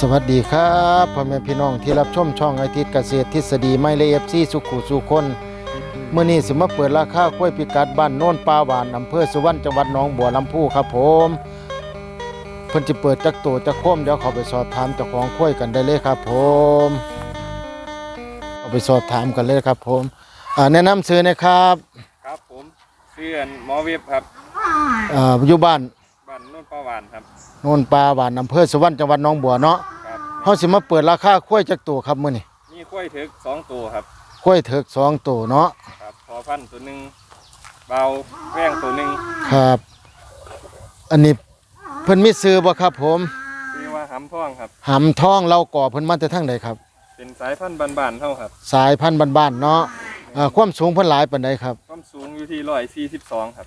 สวัสดีครับพ่อแม่พี่น้องที่รับชมช่องไอทิตเกษตรทฤษฎีไม่ละเอียดซีสุขุสุคนเมื่อนี้สิมาเปิดราคากล้วยพิกัดบ้านโน่นปลาหวานอำเภอสุวรรณจังหวัดหนองบัวลำพูครับผมเพิ่นจะเปิดจักโตจักโคมเดี๋ยวเขาไปสอบถามเจ้าของกล้วยกันได้เลยครับผมเอาไปสอบถามกันเลยครับผมอ่าแนะนำซื้อนะครับครับผมเสื่อนหมอเว็บครับอ่าอยู่บ้านบ้านโนุ่นประวานครับโน่นปลาหวานอำเภอสุวรรณจังหวัดหนองบัวเนาะครับเฮาสิมาเปิดราคากล้วยจักโตครับมื้อนี้มีกล้วยถึกสองตัวครับกล้วยเถิกสองโตเนาะครับพอพันธุ์ตัวหนึ่งเบาแป้งตัวหนึ่งครับ อันนี้เพิ่นมีซื้อบ่ครับผมชื่อว่าหำท่องครับ หำท้องเราก่อเพิ่นมาแต่ทางใดครับ เป็นสายพันธุ์บานๆเท่าครับสายพันธุ์บ้านๆเนาะอ่าความสูงเพิ่นหลายปานใดครับความสูงอยู่ที่ร้อยสี่สิบสองครับ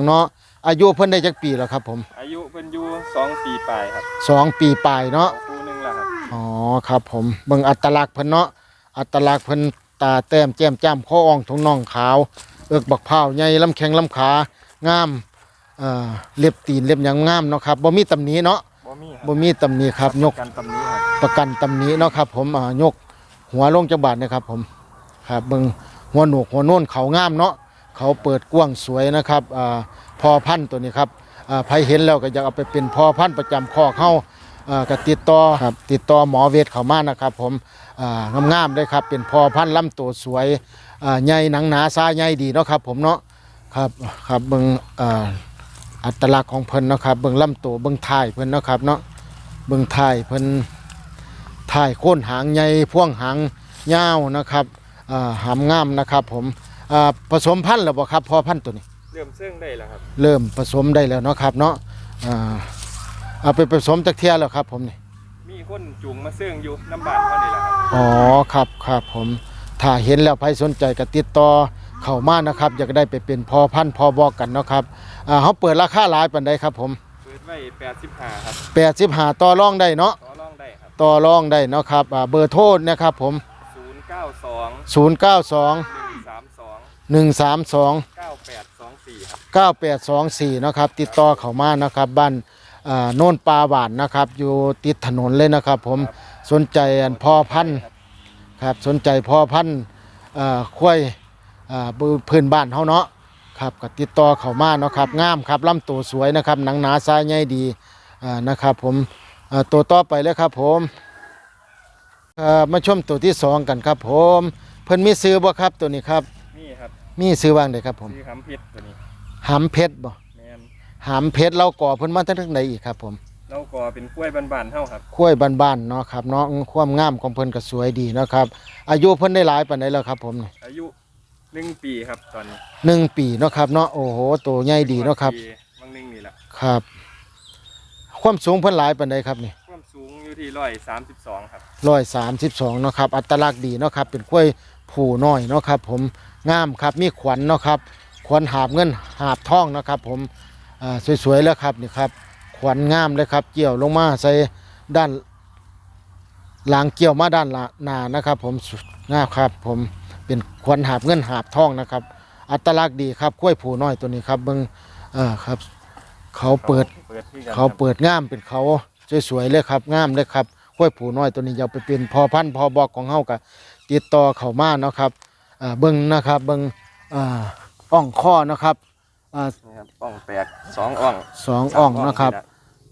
142เนาะ อายุเพิ่นได้จักปีแล้วครับผมอายุเป็นอยู่สองปีปลายครับสองปีปลายเนาะเอาคู่หนึ่งแล้วครับอ๋อครับผมเบิ่งอัตลักษณ์เพิ่นเนาะอัตลักษณ์เพิ่นตาแต้มแจ่มจ้ำคออ่องถุงน่องขาว เอิกบักพร้าวใหญ่ลำแข้งลำขางามเอ่อเล็บตีนเล็บหยังงามเนาะครับบ่มีตำหนิเนาะบ่มีครับบ่มีตำหนิครับยกกันตำนี้ครับประกันตำหนี้เนาะครับผมอ่ายกหัวลงจังบาทนะครับผมครับเบิงหัวหนวกหัวโน่นเขางามเนาะ เขาเปิดกว้างสวยนะครับอพอพันธุ์ตัวนี้ครับใครเห็นแล้วก็อยากเอาไปเป็นพอพันธุ์ประจำคอเข้าก็ติดต่อติดต่อหมอเวทเขามานะครับ ผมงามๆเลยครับ เป็นพอพันธุ์ลำตัวสวยใหญ่หนังหนาซาใหญ่ดีเนาะครับ ผมเนาะครับครับเบิงอ่าอัตลักษณ์ของเพิ่นนะครับเบิงลำตัวเบิงท้ายเพิ่นเนาะครับเนาะเบิงท้ายเพิ่นถ่ายโค่นหางใหญ่พ่วงหางยาวนะครับหามงามนะครับ ผม อ่าผสมพันธุ์แล้วบ่ครับพอพันธุ์ตัวนี้ เริ่มเสื่องได้แล้วครับเริ่มผสมได้แล้วเนาะครับเนาะอ่าเอาไปผสมจากเทียแล้วครับผมนี่มีคนจูงมาเสื่องอยู่น้ำบานเท่านี้แหละครับ อ๋อครับครับผมถ้าเห็นแล้วใครสนใจก็ติดต่อเข้ามานะครับ อยากได้ไปเป็นพอพันธุ์พอบอกกันเนาะครับอ่าเขาเปิดราคาหลายปานใดครับผมเปิดไว้แปดสิบห้าครับ85ต่อรองได้เนาะต่อรองได้ครับต่อรองได้เนาะครับอ่าเบอร์โทรนะครับผมศูนย์เก้าสอง092 หนึ่ง สามสอง132เก้าแปดสองสี่ครับ9824นะครับ ติดต่อเข้ามานะครับบ้านอ่าโน่นปลาหวานนะครับ อยู่ติดถนนเลยนะครับ ผมสนใจอันพ่อพันธุ์ครับสนใจพ่อพันธุ์อ่าควายอ่าพื้นบ้านเฮาเนาะครับก็ติดต่อเข้ามาเนาะครับงามครับลำตัวสวยนะครับหนังหนาซ้ายใหญ่ดีอ่านะครับ ผมอ่าตัวต่อไปเลยครับผมอ่ามาชมตัวที่สองกันครับ ผม เพิ่นมีซื้อบ่ครับตัวนี้ครับนี่ครับ มีซื้อว่างได้ครับผมซื้อคำพิษตัวนี้หำเพชรบ่แมนหามเพชรเราก่อเพิ่นมาตั้งแต่ใดอีกครับผมเราก็เป็นกล้วยบานๆเท่าครับคุ้วยบ้านๆเนาะครับเนาะความงามของเพิ่นก็สวยดีเนาะครับ อายุเพิ่นได้หลายปานใดแล้วครับผมนี่อายุหนึ่งปีครับตอนนี้หนึ่งปีเนาะครับเนาะโอ้โหโตใหญ่ดีเนาะครับปีบางหนึงนี่แหละครับ ความสูงเพิ่นหลายปานใดครับนี่ความสูง อยู่ที่ร้อยสามสิบสองครับร้อยสามสิบสองเนาะครับ อัตลักษณ์ดีเนาะครับ เป็นกล้วยผูน้อยเนาะครับ ผมงามครับ มีขวัญเนาะครับ ขวัญหาบเงินหาบทองเนาะครับ ผมอ่าสวยๆแล้วครับนี่ครับ ขวัญงามเลยครับ เกี่ยวลงมาใส่ด้านหลังเกี่ยวมาด้านหลังหน้านะครับ ผมสุดงามครับ ผมเป็นขวัญหาบเงินหาบทองนะครับ อัตลักษณ์ดีครับกล้วยผูน้อยตัวนี้ครับเบิ่งเอ่าครับ เขาเปิดเปิดที่กันเขาเปิดงามเป็นเขา สวยๆเลยครับงามเลยครับกล้วยผูน้อยตัวนี้อยากไปเป็นพอพันธุ์พอบอกของเฮากับติดต่อเข้ามาเนาะครับอ่าเบิ่งนะครับเบิ่งอ่าอ่องข้อนะครับอ่านี่ครับอ่องแปดสองอ่องสองอ่องนะครับ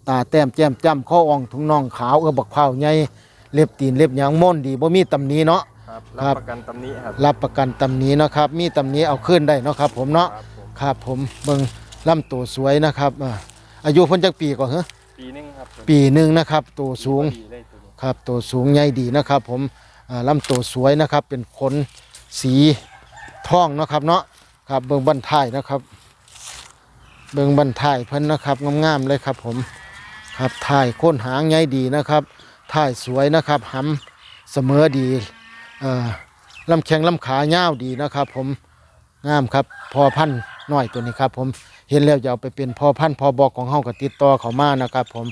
ตาแต้มแจ่มจ้ำข้ออ่องถุงน่องขาวเออบักเผาใหญ่เล็บตีนเล็บหยางม่นดีบ่มีตำหนี้เนาะครับครัรับบประกันตำหนี้ครับรับประกันตำหนี้เนาะครับ มีตำหนี้เอาขึ้นได้เนาะครับ ผมเนาะครับผมครับผมเบิ่งลำตัวสวยนะครับอ่าอายุเพิ่นจักปีก่อนเหรอ ปีหนึงครับปีหนึ่งนะครับ ตัวสูงดีเลยตัวนี้ครับตัวสูงใหญ่ดีนะครับ ผมอ่าลำตัวสวยนะครับ เป็นขนสีทองเนาะครับเนาะครับเบิ่งบันท้ายนะครับ เบิ่งบันท้ายเพิ่นนะครับงามๆเลยครับ ผมครับท้ายโค้นหางใหญ่ดีนะครับท้ายสวยนะครับหำเสมอดีเอ่อลำแข้งลำขายาวดีนะครับ ผมงามครับพอพันธุ์น้อยตัวนี้ครับ ผม เห็นแล้วจะเอาไปเป็นพอพันธุ์พอบอกของเฮาก็ติดต่อเขามานะครับผม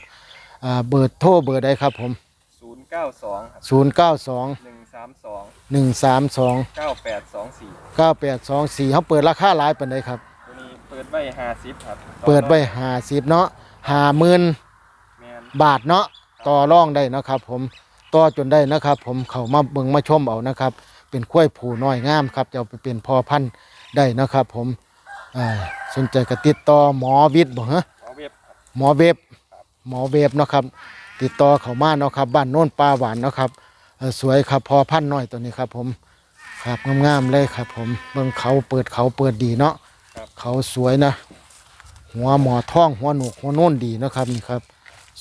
อ่าเบอร์โทรเบอร์ใดครับผม ศูนย์เก้าสองครับศูนย์เก้าสองหนึ่งสามสองหนึ่งสามสองเก้าแปดสองสี่เก้าแปดสองสี่เขาเปิดราคาหลายปันใดครับ ตัวนี้เปิดไว้ห้าสิบครับเปิดไว้ห้าสิบเนาะห้าหมื่นแมนบาทเนาะคต่อรองได้นะครับ ผมต่อจนได้นะครับ ผมเขามาเบิ่งมาชมเอานะครับ เป็นกล้วยผูน้อยงามครับจะเอาไปเป็นพ่อพันธุ์ได้นะครับ ผมอ่า สนใจก็ติดต่อหมอวิทย์บ่ฮะหมอเว็บหมอเว็บหมอเว็บเนาะครับ ติดต่อเขามาเนาะครับ บ้านโน่นปลาหวานเนาะครับเอ่อสวยครับพอพันธุ์น้อยตัวนี้ครับ ผมครับงามๆเลยครับ ผมเบิ่งเขาเปิดเขาเปิดดีเนาะเขาสวยนะ หัวหมอท้องหัวหนูกหัวโน่นดีนะครับนี่ครับ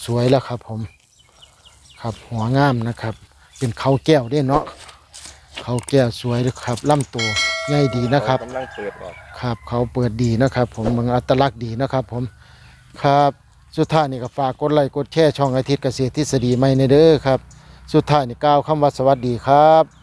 สวยแล้วครับ ผม ครับหัวงามนะครับ เป็นเขาแก้วเด้เนาะเขาแก้วสวยเลยครับลำตัว ใหญ่ดีนะครับกำลังเปิดออกครับ เขาเปิดดีนะครับ ผมเมืองอัตลักษณ์ดีนะครับ ผมครับสุดท้ายนี่ก็ฝากกดไลค์กดแชร์ช่องอาทิตย์เกษตรทฤษฎีใหม่ในเด้อครับ สุดท้ายนี่กล่าวคำว่าสวัสดีครับ